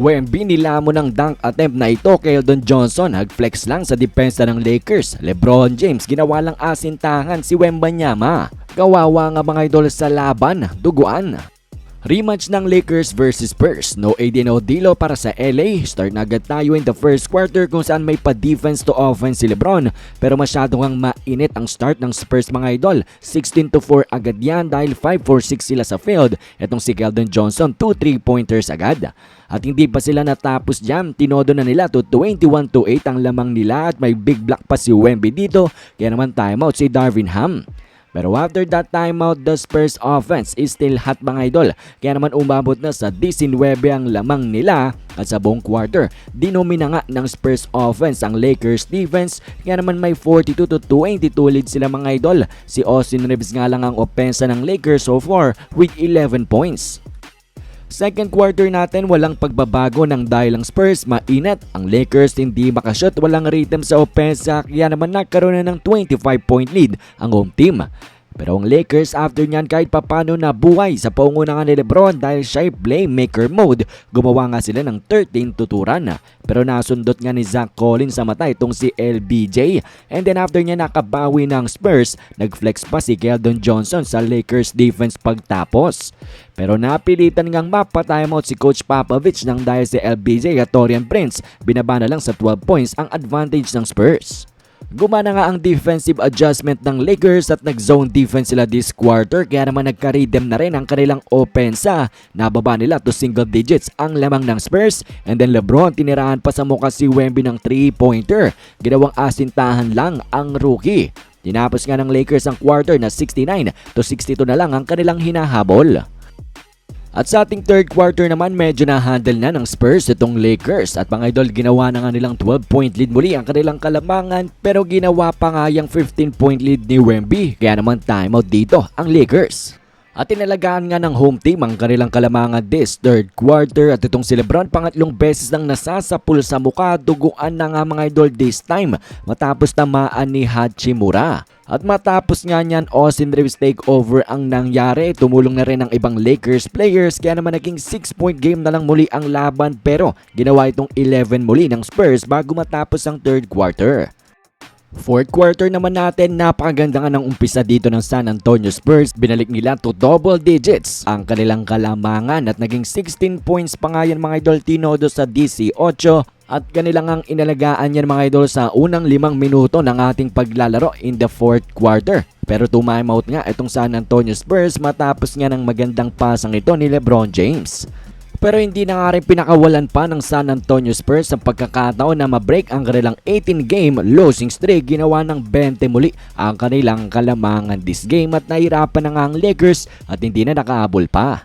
Wemby nilamo ng dunk attempt na ito kay Eldon Johnson nagflex lang sa depensa ng Lakers. Lebron James ginawa lang asintahan si Wembanyama. Kawawa nga mga idol sa laban, duguan. Rematch ng Lakers versus Spurs. No AD no Dilo para sa LA. Start na agad tayo in the first quarter kung saan may pa-defense to offense si Lebron. Pero masyado ngang mainit ang start ng Spurs mga idol. 16 to 4 agad yan dahil 5-4-6 sila sa field. Etong si Keldon Johnson, 2 3-pointers agad. At hindi pa sila natapos dyan, tinodo na nila to 21 to 8 ang lamang nila at may big block pa si Wemby dito. Kaya naman timeout si Darvin Ham. Pero after that timeout, the Spurs offense is still hot mga idol. Kaya naman umabot na sa 19 ang lamang nila at sa buong quarter. Dinomina nga ng Spurs offense ang Lakers defense. Kaya naman may 42 to 22 lead sila mga idol. Si Austin Reeves nga lang ang opensa ng Lakers so far with 11 points. Second quarter natin walang pagbabago ng dahil ang Spurs mainit. Ang Lakers hindi makashot, walang rhythm sa opensa kaya naman nagkaroon na ng 25 point lead ang home team. Pero ang Lakers after nyan kahit papano na buhay sa paungunahan ni Lebron dahil siya ay playmaker mode, gumawa nga sila ng 13 tuturan. Pero nasundot nga ni Zach Collins sa mata itong si LBJ. And then after niya nakabawi ng Spurs, nagflex pa si Keldon Johnson sa Lakers defense pagtapos. Pero napilitan ngang mapa-timeout si Coach Popovich nang dahil si LBJ at Torian Prince, binaba na lang sa 12 points ang advantage ng Spurs. Gumana nga ang defensive adjustment ng Lakers at nag-zone defense sila this quarter kaya naman nagka-rhythm na rin ang kanilang opensa. Nababa nila to single digits ang lamang ng Spurs and then Lebron tinirahan pa sa mukha si Wemby ng 3-pointer. Ginawang asintahan lang ang rookie. Tinapos nga ng Lakers ang quarter na 69 to 62 na lang ang kanilang hinahabol. At sa ating third quarter naman medyo na-handle na ng Spurs itong Lakers at mga idol ginawa na nga nilang 12 point lead muli ang kanilang kalamangan pero ginawa pa nga yung 15 point lead ni Wemby kaya naman timeout dito ang Lakers. At inalagaan nga ng home team ang kanilang kalamangan this third quarter at itong si Lebron pangatlong beses nang nasasapul sa mukha duguan na nga mga idol this time matapos tamaan ni Hachimura. At matapos nga niyan, Austin Reeves takeover ang nangyari. Tumulong na rin ang ibang Lakers players kaya naman naging 6-point game na lang muli ang laban pero ginawa itong 11 muli ng Spurs bago matapos ang third quarter. Fourth quarter naman natin, napakaganda nga ng umpisa dito ng San Antonio Spurs. Binalik nila to double digits ang kanilang kalamangan at naging 16 points pa nga yan mga idol tinodo sa DC 8 at kanilang ang inalagaan yan mga idol sa unang limang minuto ng ating paglalaro in the fourth quarter. Pero tumimeout nga itong San Antonio Spurs matapos nga ng magandang pasang ito ni Lebron James. Pero hindi na nga rin pinakawalan pa ng San Antonio Spurs ang pagkakataon na mabreak ang kanilang 18-game losing streak. Ginawa ng 20 muli ang kanilang kalamangan this game at nahirapan na nga ang Lakers at hindi na nakahabol pa.